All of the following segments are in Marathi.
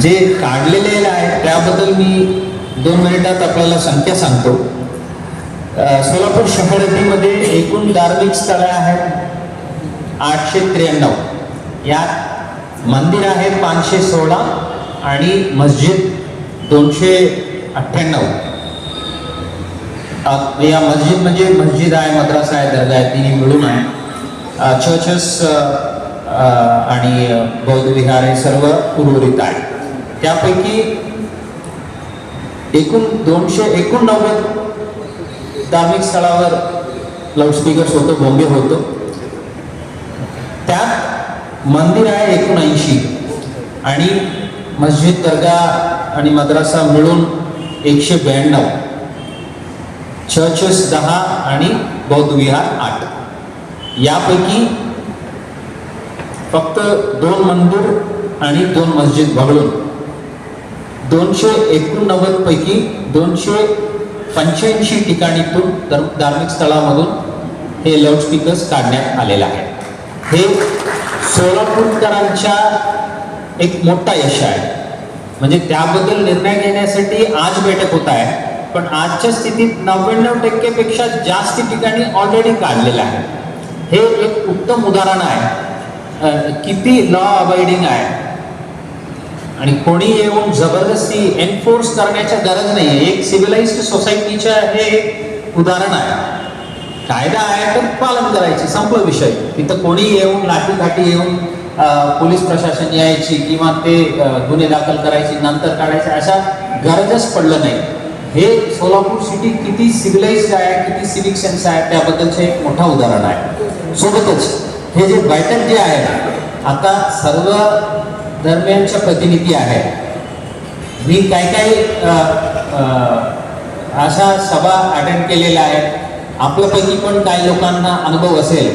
जे काढलेले आहे त्याबद्दल मी दोन मिनिटात आपल्याला संख्या सांगतो. सोलापूर शहरमध्ये एकूण धार्मिक स्थळे आहेत आठशे त्र्याण्णव. यात मंदिर आहे पाचशे सोळा आणि मस्जिद दोनशे अठ्ठ्याण्णव. या मस्जिद म्हणजे मस्जिद आहे मद्रासा आहे दर्गा आहे तिन्ही मिळून आहे. चर्चेस आणि बौद्ध विहार हे सर्व उर्वरित आहे त्यापैकी एकूण दोनशे एकोणनव्वद धार्मिक स्थळावर लाऊडस्पीकर्स होतो बॉम्बे होतो. त्यात मंदिर आहे एकोणऐंशी आणि मस्जिद दर्गा आणि मद्रासा मिळून एकशे ब्याण्णव. चर्चेस दहा आणि बौद्ध विहार आठ. यापैकी फक्त दोन मंदिर आणि दोन मस्जिद वगळून दोनशे एकोणनव्वद पैकी दोनशे पंच्याऐंशी ठिकाणीतून धार्मिक स्थळामधून हे लाऊडस्पीकर्स काढण्यात आलेलं आहे हे सोलापूरकरांच्या एक मोठा यश आहे. म्हणजे त्याबद्दल निर्णय घेण्यासाठी आज बैठक होत आहे पण आजच्या स्थितीत नव्याण्णव टक्केपेक्षा जास्त ठिकाणी ऑलरेडी काढलेलं आहे हे एक उत्तम उदाहरण आहे. किती लॉ अबाइडिंग आहे. आणि कोणी येऊन जबरदस्ती एन्फोर्स करण्याच्या गरज नाही एक सिव्हिलाइज्ड सोसायटीच्या हे उदाहरण आहे. कायदा आहे तर पालन करायचे संपलं विषय. तिथं कोणी येऊन लाठीकाठी येऊन पोलीस प्रशासन यायची किंवा ते गुन्हे दाखल करायची नंतर काढायचे अशा गरजच पडलं नाही. हे सोलापूर सिटी किती सिव्हिलाइज्ड आहे किती सिविक सेन्स आहे त्याबद्दलचं एक मोठा उदाहरण आहे. सोबतच हे जे बैठक जे आहे आता सर्व दरम्यानच्या प्रतिनिधी आहेत. मी काय काय अशा सभा अटेंड केलेल्या आहेत. आपल्यापैकी पण काही लोकांना अनुभव असेल.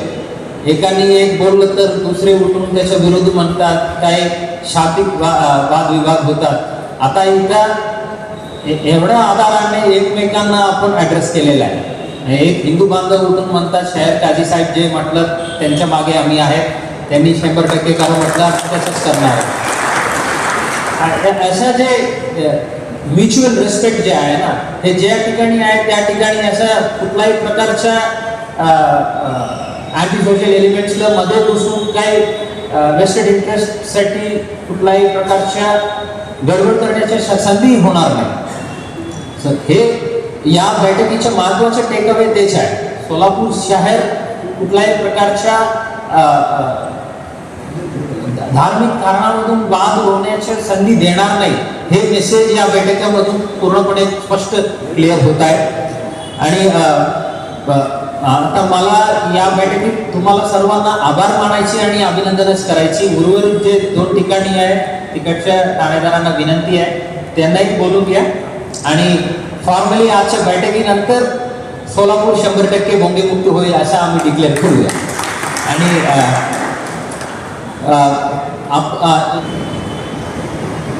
एकाने एक बोललं तर दुसरे उठून त्याच्या विरोध म्हणतात काही शाब्दिक वा विवाद होतात. आता इथं एवढ्या आधाराने एकमेकांना आपण ॲड्रेस केलेला आहे. एक हिंदू बांधव उठून म्हणतात शहर काजी साहेब जे म्हटलं त्यांच्या मागे आम्ही आहेत. त्यांनी शंभर टक्के करा म्हटलं तसंच करणार आहे. अशा जे म्युच्युअल रेस्पेक्ट जे आहे ना हे ज्या ठिकाणी आहे त्या ठिकाणी असा कुठल्याही प्रकारच्या अँटी सोशल एलिमेंट्सला मध्ये बसून काही वेस्टेड इंटरेस्टसाठी कुठल्याही प्रकारच्या गडबड करण्याच्या संधी होणार नाही हे या बैठकीचे महत्त्वाचे टेकअवे तेच आहे सोलापूर शहर कुठल्याही प्रकारच्या धार्मिक कारणामधून वाद होण्याची संधी देणार नाही. हे मेसेज या बैठकीमधून पूर्णपणे स्पष्ट क्लिअर होत आहे. आणि आता मला या बैठकीत तुम्हाला सर्वांना आभार मानायची आणि अभिनंदनच करायची. उर्वरित जे दोन ठिकाणी आहे तिकडच्या ठाणेदारांना विनंती आहे त्यांनाही बोलून घ्या. आणि फॉर्मली आजच्या बैठकीनंतर सोलापूर शंभर टक्के बोंगेमुक्त होईल असं आम्ही डिक्लेअर करूया. आणि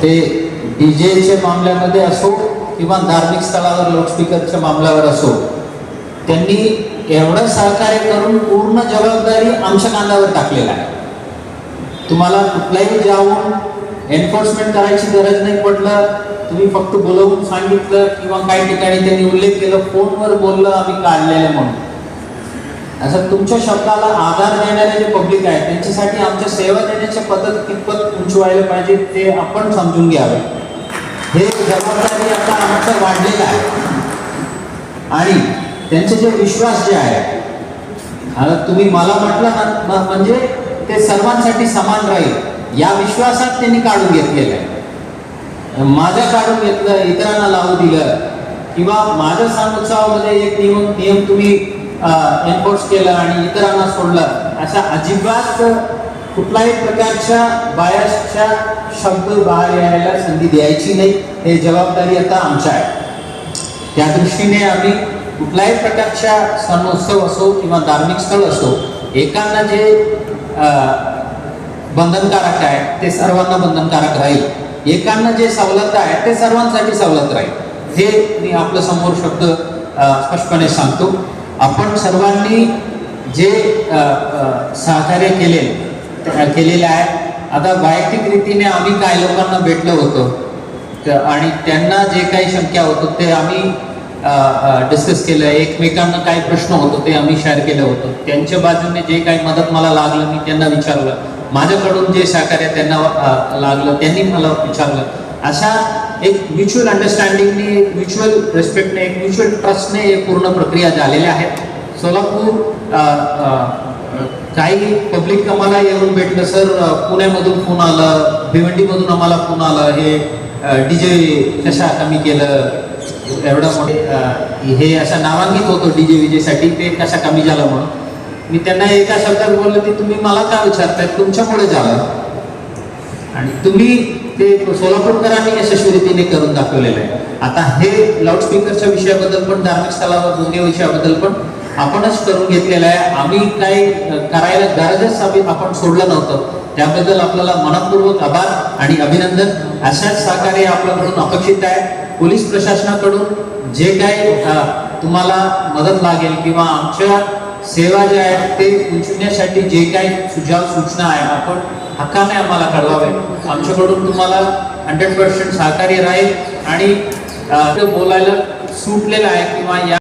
ते डीजेच्या मामल्यामध्ये असो किंवा धार्मिक स्थळावर लाऊडस्पीकरच्या मामल्यावर असो त्यांनी एवढं सहकार्य करून पूर्ण जबाबदारी आमच्या कांद्यावर टाकलेला आहे. तुम्हाला कुठलाही जाऊन एन्फोर्समेंट करायची गरज नाही पडलं तुम्ही फक्त बोलवून सांगितलं किंवा काही ठिकाणी त्यांनी उल्लेख केलं फोनवर बोललं आम्ही काढलेलं म्हणून. असं तुमच्या शब्दाला आधार देणारे जे पब्लिक आहे त्यांच्यासाठी आमच्या सेवा देण्याची पद्धत कितपत उंचवायला पाहिजे ते आपण समजून घ्यावे. हे जबाबदारी आता आमचं वाढलेलं आहे. आणि त्यांचे जे विश्वास जे आहे आता तुम्ही मला म्हटलं ना म्हणजे ते सर्वांसाठी समान राहील. या विश्वासात त्यांनी काढून घेतलेलं आहे. माझं काढून घेतलं इतरांना लावू दिलं किंवा माझ्या सामोत्सवामध्ये एक नियम नियम तुम्ही एन्फोर्स केलं आणि इतरांना सोडलं अशा अजिबात कुठल्याही प्रकारच्या बायसच्या शब्द बाहेर यायला संधी द्यायची नाही. हे जबाबदारी आता आमच्या आहे. त्या दृष्टीने आम्ही कुठल्याही प्रकारच्या सणोत्सव असो किंवा धार्मिक स्थळ असो एकांना जे बंधनकारक आहे ते सर्वांना बंधनकारक राहील. एकांना जे सवलत आहे ते सर्वांसाठी सवलत राहील. हे मी आपल्यासमोर शब्द स्पष्टपणे सांगतो. आपण सर्वांनी जे सहकार्य केले केलेले आहे आता वैयक्तिक रीतीने आम्ही काय लोकांना भेटलो होतो. आणि त्यांना जे काही शंका होतं ते आम्ही डिस्कस केलं. एकमेकांना काय प्रश्न होतो ते आम्ही शेअर केलं होतं. त्यांच्या बाजूने जे काही मदत मला लागलं मी त्यांना विचारलं. माझ्याकडून जे सहकार्य त्यांना लागलं त्यांनी मला विचारलं. अशा एक म्युच्युअल अंडरस्टँडिंगने म्युच्युअल रिस्पेक्टने एक म्युच्युअल ट्रस्टने पूर्ण प्रक्रिया झालेल्या आहेत. सोलापूर काही पब्लिक आम्हाला येऊन भेटलं सर पुण्यामधून फोन आलं भिवंडीमधून आम्हाला फोन आलं हे डीजे कशा कमी केलं एवढं मोठे हे असं नावांकित होतं डीजे विजेसाठी ते कशा कमी झालं म्हणून. मी त्यांना एका शब्दात बोललं की तुम्ही मला काय विचारताय? तुमच्यामुळे झालं. आणि तुम्ही ते सोलापूरकरांनी यशस्वी रीतीने करून दाखवलेलं आहे. आता हे लाऊडस्पीकरच्या विषयाबद्दल पण धार्मिक स्थळावर दोन्ही विषयाबद्दल पण आपणच करून घेतलेलं आहे. आम्ही काही करायला गरजच आम्ही आपण सोडलं नव्हतं. त्याबद्दल आपल्याला मनपूर्वक आभार आणि अभिनंदन. अशाच सहकार्य आपल्याकडून अपेक्षित आहे. पोलीस प्रशासनाकडून जे काही तुम्हाला मदत लागेल किंवा आमच्या सेवा ज्या आहेत ते उंचवण्यासाठी जे काही सुझाव सूचना आहे आपण हक्काने आम्हाला कळवावे. आमच्याकडून तुम्हाला हंड्रेड पर्सेंट सहकार्य राहील आणि बोलायला सुटलेलं आहे किंवा या